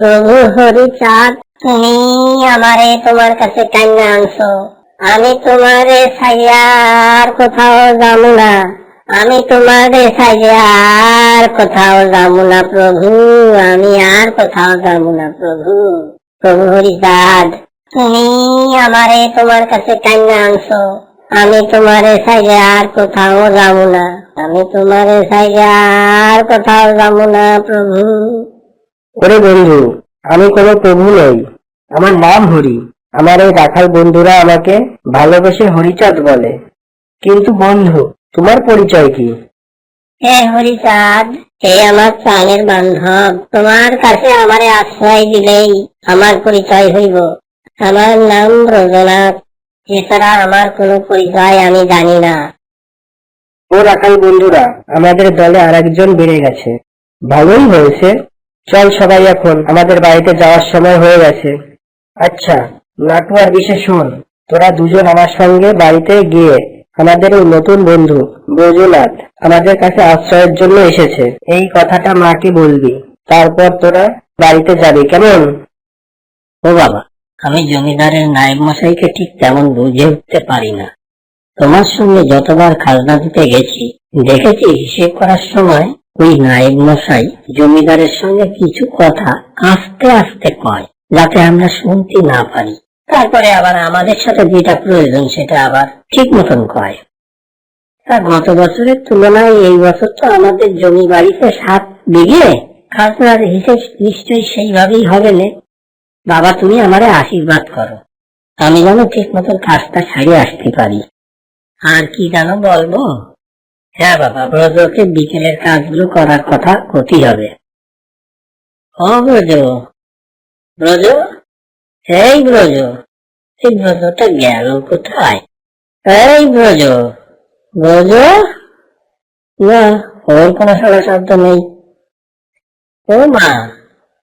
প্রভু হরিচাঁদ তুমি আমারে তোমার কাছে টাইনা আনছো। আমি তোমারে ছাইয়া আর কোথাও যাব না। আমি তোমারে ছাইয়া আর কোথাও যাব না প্রভু। আমি আর কোথাও যাব না প্রভু। প্রভু হরিচাঁদ তুমি আমারে তোমার কাছে টাইনা আনছো। আমি তোমারে ছাইয়া আর কোথাও যাব না। আমি তোমারে ছাইয়া আর কোথাও যাব না প্রভু। ওরে বন্ধু আমি কোনো প্রভু নই। আমার নাম হরি। আমার এই রাখাল বন্ধুরা আমাকে ভালোবেসে হরিচাঁদ বলে। কিন্তু বন্ধু তোমার পরিচয় কি? হে হরিচাঁদ হে আমার প্রাণের বান্ধব তোমার কাছে আমারে আশ্রয় দিলেই আমার পরিচয় হইব। আমার নাম ব্রজনাথ এছাড়া আমার কোনো পরিচয় আমি জানি না। ও রাখাল বন্ধুরা আমাদের দলে আরেকজন বেড়ে গেছে। ভালোই হয়েছে। চল সবাই এখন আমাদের বাড়িতে যাওয়ার সময় হয়ে গেছে। আচ্ছা নাটু আর বিশেষ শোন। তোরা দুজন আমার সঙ্গে বাড়িতে গিয়ে আমাদের ওই নতুন বন্ধু ব্রজনাথ আমাদের কাছে আশ্রয়ের জন্য এসেছে। এই কথাটা মাকে বলবি? তারপর তোরা বাড়িতে যাবি, কেমন? ও বাবা, আমি জমিদারের নায়েব মশাইকে ঠিক তেমন বুঝে উঠতে পারি না। তোমার সঙ্গে যতবার খাজনা দিতে গেছি, দেখেছি হিসেব করার সময় ওই নায়েব মশাই জমিদারের সঙ্গে কিছু কথা আস্তে আস্তে কয়, যাতে আমরা শুনতে না পারি। তারপরে আবার আমাদের সাথে যেটা প্রয়োজন সেটা আবার ঠিক মতন কয়। তা গত বছরের তুলনায় এই বছর তো আমাদের জমি বাড়িতে সাত বিঘে, খাজনার হিসেব নিশ্চয়ই সেইভাবেই হবে না। বাবা, তুমি আমারে আশীর্বাদ করো। আমি যেন ঠিক মতন কাজটা সারিয়ে আসতে পারি। আর কি জানো বলব? হ্যাঁ বাবা, ব্রজকে বিকেলের কাজগুলো করার কথা ক্ষতি হবে। ও ব্রজ ব্রজ, এই ব্রজ, এই ব্রজটা গেল কোথায়? এই ব্রজ ব্রজ? না, ওর কোনো সারা শব্দ নেই। ও মা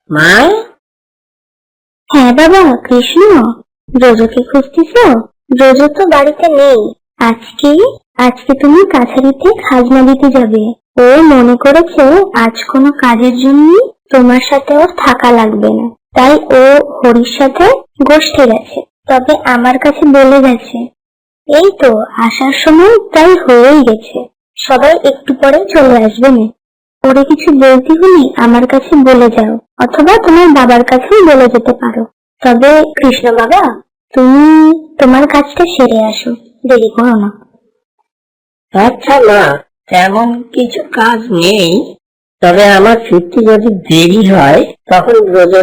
মা? হ্যাঁ বাবা, কৃষ্ণ, ব্রজকে খুঁজতেছ? ব্রজ তো বাড়িতে নেই। আজকে আজকে তুমি কাছারিতে খাজনা দিতে যাবে। ও মনে করেছে আজ কোনো কাজের জন্য তোমার সাথে ওর থাকা লাগবে না। তাই ও হরির সাথে গোষ্ঠে গেছে। তবে আমার কাছে বলে গেছে, এই তো, আসার সময় তাই হয়েই গেছে। সবাই একটু পরে চলে আসবে না। ওরে কিছু বলতে হলে আমার কাছে বলে যাও, অথবা তোমার বাবার কাছেও বলে যেতে পারো। তবে কৃষ্ণ বাবা, তুমি তোমার কাজটা সেরে আসো। দেরি করো না। আচ্ছা তেমন কিছু কাজ নেই। তবে আমার যদি দেরি হয়, তখন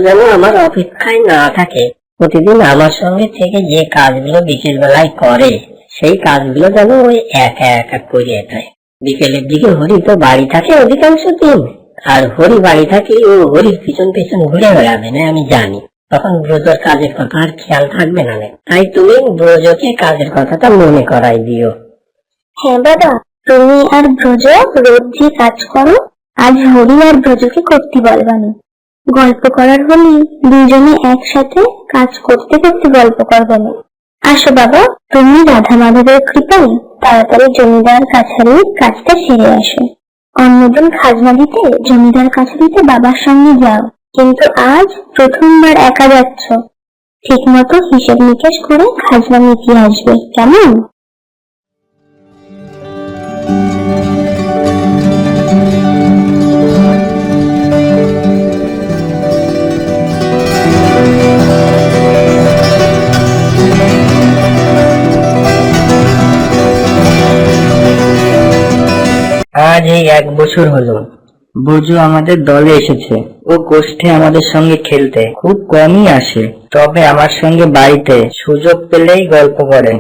যেন আমার অপেক্ষায় না থাকে। প্রতিদিন আমার সঙ্গে থেকে যে কাজগুলো বিকেল বেলায় করে, সেই কাজগুলো যেন ওই একা একা করে দেয়। বিকেলের দিকে হরি তো বাড়ি থাকে অধিকাংশ দিন। আর হরি বাড়ি থাকে ও হরির পিছন পিছন ঘুরে বেড়াবে না, আমি জানি। তখন ব্রজর কাজের কথা আর খেয়াল থাকবে না। তাই তুমি ব্রজকে কাজের কথাটা মনে করাই দিও। হ্যাঁ বাবা তুমি আর ব্রজ রোজ যে কাজ করো, আজ হরি আর ব্রজকে করতে বলবানি গল্প করার হলে দুজনে একসাথে কাজ করতে করতে গল্প করবানি আসো বাবা, তুমি রাধা মাধবের কৃপায় তাড়াতাড়ি জমিদার কাছারির কাজটা সেরে আসো। অন্যদিন খাজনা দিতে, জমিদার কাছারিতে বাবার সঙ্গে যাও। কিন্তু আজ প্রথমবার একা যাচ্ছ। ঠিক মতো হিসেব নিকেশ করে খাজনা মিটিয়ে আসবে, কেমন? আজ এক বছর হলো। বুজু আমাদের দলে এসেছে। ও গোষ্ঠে আমাদের সঙ্গে খেলতে খুব কমই আসে। তবে আমার সঙ্গে বাড়িতে সুযোগ পেলেই গল্প করে।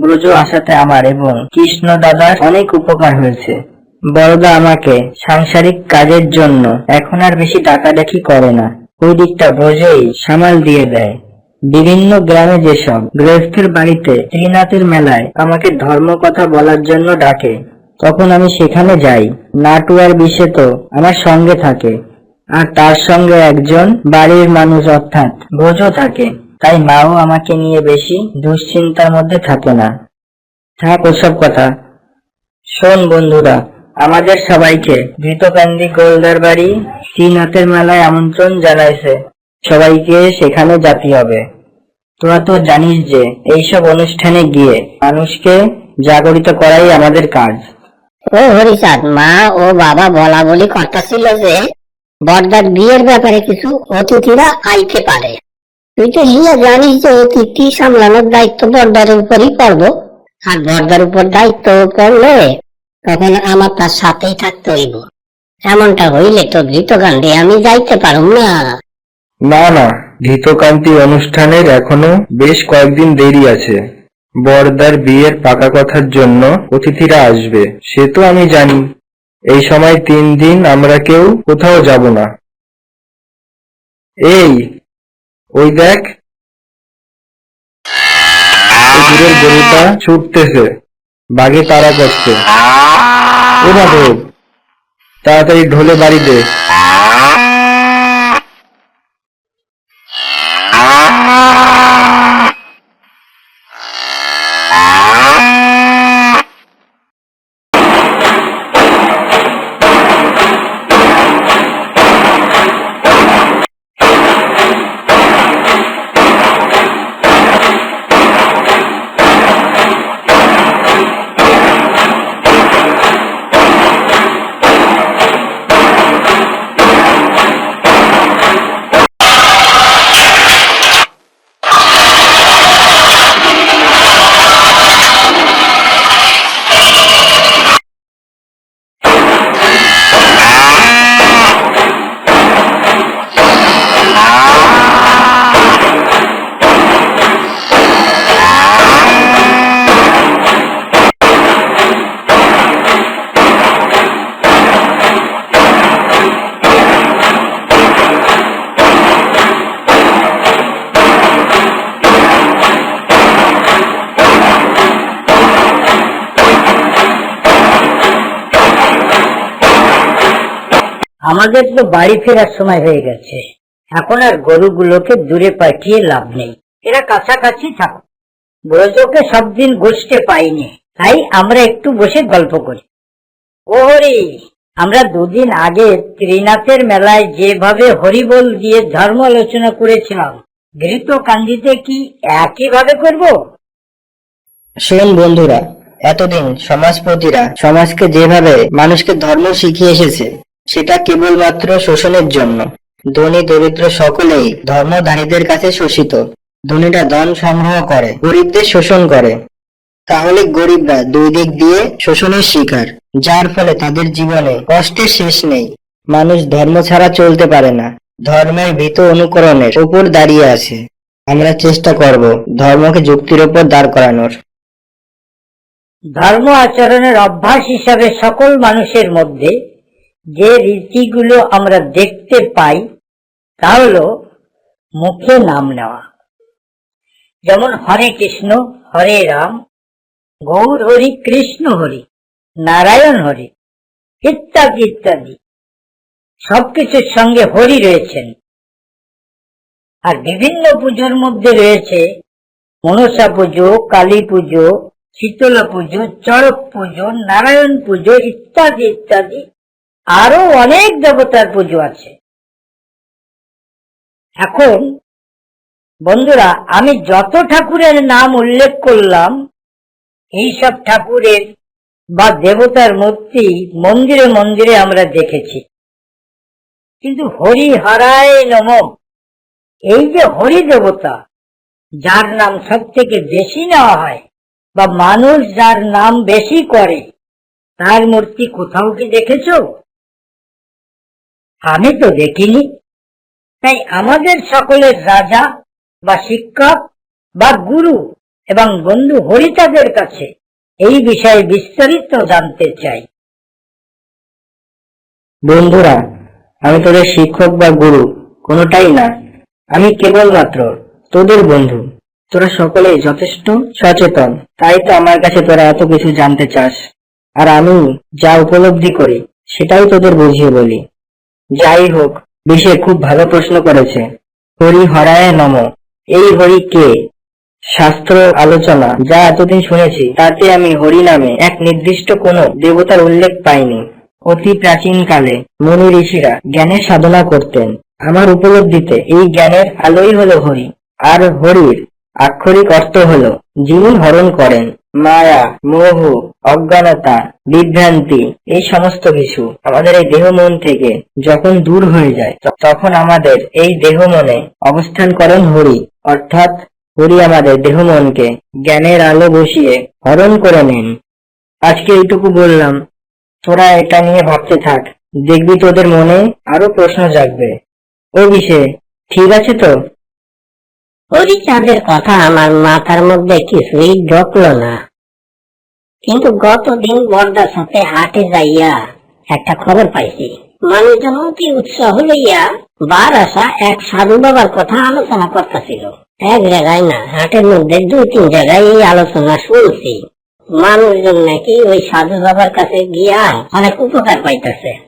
ব্রজু আসাতে আমার এবং কৃষ্ণ দাদার অনেক উপকার হয়েছে। বড়দা আমাকে সাংসারিক কাজের জন্য এখন আর বেশি ডাকাডাকি করে না। ওই দিকটা ব্রজই সামাল দিয়ে দেয়। বিভিন্ন গ্রামে যেসব গৃহস্থের বাড়িতে শ্রীনাথের মেলায় আমাকে ধর্ম কথা বলার জন্য ডাকে। তখন আমি সেখানে যাই। নাটু আর বিশে তো আমার সঙ্গে থাকে। আর তার সঙ্গে একজন বাড়ির মানুষ অর্থাৎ ভোজও থাকে। তাই মাও আমাকে নিয়ে বেশি দুশ্চিন্তার মধ্যে থাকে না। থাক ওসব কথা। শোন বন্ধুরা, আমাদের সবাইকে ধৃতকান্দি গোলদার বাড়ি শ্রীনাথের মেলায় আমন্ত্রণ জানাইছে। সবাইকে সেখানে যেতে হবে। তোরা তো জানিস যে, এইসব অনুষ্ঠানে গিয়ে মানুষকে জাগরিত করাই আমাদের কাজ। ও হরিচাঁদ, মা ও বাবা বলা বলি কথা ছিল যে বর্দার বিয়ের ব্যাপারে কিছু অতিথিরা আইতে পারে। তুই তো হিয়া জানিস যে অতিথি সামলানোর দায়িত্ব বর্দার উপরই পড়ব। আর বর্দার উপর দায়িত্ব পড়লে তখন আমার তার সাথেই থাকতে হইব। এমনটা হইলে তো গীতকাণ্ডে আমি যাইতে পারুম না। না না, ঘৃতকান্তি অনুষ্ঠানের এখনও বেশ কয়েকদিন দেরি আছে। বরদার বিয়ের পাকা কথার জন্য অতিথিরা আসবে। সে তো আমি জানি। এই সময় তিন দিন আমরা কেউ কোথাও যাব না। এই, ওই দেখ। দূরের গরুটা ছুটতেছে। বাঘে তাড়া করছে। ও মাধব তাড়াতাড়ি ঢোলে বাড়ি দে। আমাদের তো বাড়ি ফেরার সময় হয়ে গেছে। এখন আর গরুগুলোকে দূরে পাঠিয়ে লাভ নেই। এরা কাছাকাছি থাকুক ব্রজকে সব দিন গোষ্ঠে পাইনি। তাই আমরা একটু বসে গল্প করি। ও হরি, আমরা দুদিন আগে ত্রিনাথের মেলায় যেভাবে হরিবোল দিয়ে ধর্ম আলোচনা করেছিলাম ঘৃত কান্দিতে কি একইভাবে করব? শোন বন্ধুরা, এতদিন সমাজপতিরা সমাজকে যেভাবে মানুষকে ধর্ম শিখিয়ে এসেছে সেটা কেবলমাত্র শোষণের জন্য। ধনী দরিদ্র সকলেই ধর্মধারীদের কাছে শোষিত। ধনীরা ধন সংগ্রহ করে, গরিবদের শোষণ করে। তাহলে গরিবরা দুই দিক দিয়ে শোষণের শিকার, যার ফলে তাদের জীবনে কষ্টের শেষ নেই। মানুষ ধর্ম ছাড়া চলতে পারে না। ধর্মের ভীত অনুকরণের উপর দাঁড়িয়ে আছে। আমরা চেষ্টা করব ধর্মকে যুক্তির উপর দাঁড় করানোর। ধর্ম আচরণের অভ্যাস হিসাবে সকল মানুষের মধ্যে যে রীতিগুলো আমরা দেখতে পাই, তা হল মুখে নাম নেওয়া। যেমন হরে কৃষ্ণ, হরে রাম, গৌর হরি, কৃষ্ণ হরি, নারায়ণ হরি, ইত্যাদি ইত্যাদি। সবকিছুর সঙ্গে হরি রয়েছেন। আর বিভিন্ন পুজোর মধ্যে রয়েছে মনসা পুজো, কালী পুজো, শীতলা পুজো, চড়ক পুজো, নারায়ণ পুজো, ইত্যাদি ইত্যাদি। আরও অনেক দেবতার পুজো আছে। এখন, বন্ধুরা, আমি যত ঠাকুরের নাম উল্লেখ করলাম, এইসব ঠাকুরের বা দেবতার মূর্তি মন্দিরে মন্দিরে আমরা দেখেছি। কিন্তু হরি হারায় নম। এই যে হরি দেবতা, যার নাম সব থেকে বেশি নেওয়া হয় বা মানুষ যার নাম বেশি করে, তার মূর্তি কোথাও কি দেখেছ? আমি তো দেখিনি। তাই আমাদের সকলের রাজা বা শিক্ষক বা গুরু এবং বন্ধু হরিতাদের কাছে এই বিষয়ে বিস্তারিত জানতে চাই। বন্ধুরা, আমি তোদের শিক্ষক বা গুরু কোনোটাই না। আমি কেবলমাত্র তোদের বন্ধু। তোরা সকলেই যথেষ্ট সচেতন। তাই তো আমার কাছে তোরা এত কিছু জানতে চাস। আর আমি যা উপলব্ধি করি, সেটাই তোদের বুঝিয়ে বলি। যাই হোক বিশে খুব ভালো প্রশ্ন করেছে। হরি হরায় নম। এই হরি কে? শাস্ত্র আলোচনা। যা এতদিন শুনেছি, তাতে আমি হরি নামে এক নির্দিষ্ট কোনো দেবতার উল্লেখ পাইনি। অতি প্রাচীন কালে মুনি ঋষিরা জ্ঞানের সাধনা করতেন। আমার উপলব্ধিতে এই জ্ঞানের আলোই হলো হরি, আর হরির আক্ষরিক অর্থ হলো, যিনি হরণ করেন, মায়া, মোহ, অজ্ঞানতা, বিভ্রান্তি, এই সমস্ত কিছু আমাদের এই দেহ মন থেকে যখন দূর হয়ে যায় তখন আমাদের এই দেহ মনে অবস্থান করেন হরি, অর্থাৎ হরি আমাদের দেহ মনকে জ্ঞানের আলো বসিয়ে হরণ করে নেন। আজকে এইটুকু বললাম। তোরা এটা নিয়ে ভাবতে থাক, দেখবি তোদের মনে আরও প্রশ্ন জাগবে। ও বিষয়ে ঠিক আছে তো? হরিচাঁদের কথা আমার মাথার মধ্যে কিছুই ঢুকলো না। কিন্তু গতদিন বর্দার সাথে হাটে যাইয়া একটা খবর পাইছি। মানুষজন অতি উৎসাহ লইয়া বার আসা এক সাধু বাবার কথা আলোচনা করতেছিল। এক জায়গায় না, হাটের মধ্যে দুই তিন জায়গায় এই আলোচনা শুনছি। মানুষজন নাকি ওই সাধু বাবার কাছে গিয়া অনেক উপকার পাইতেছে।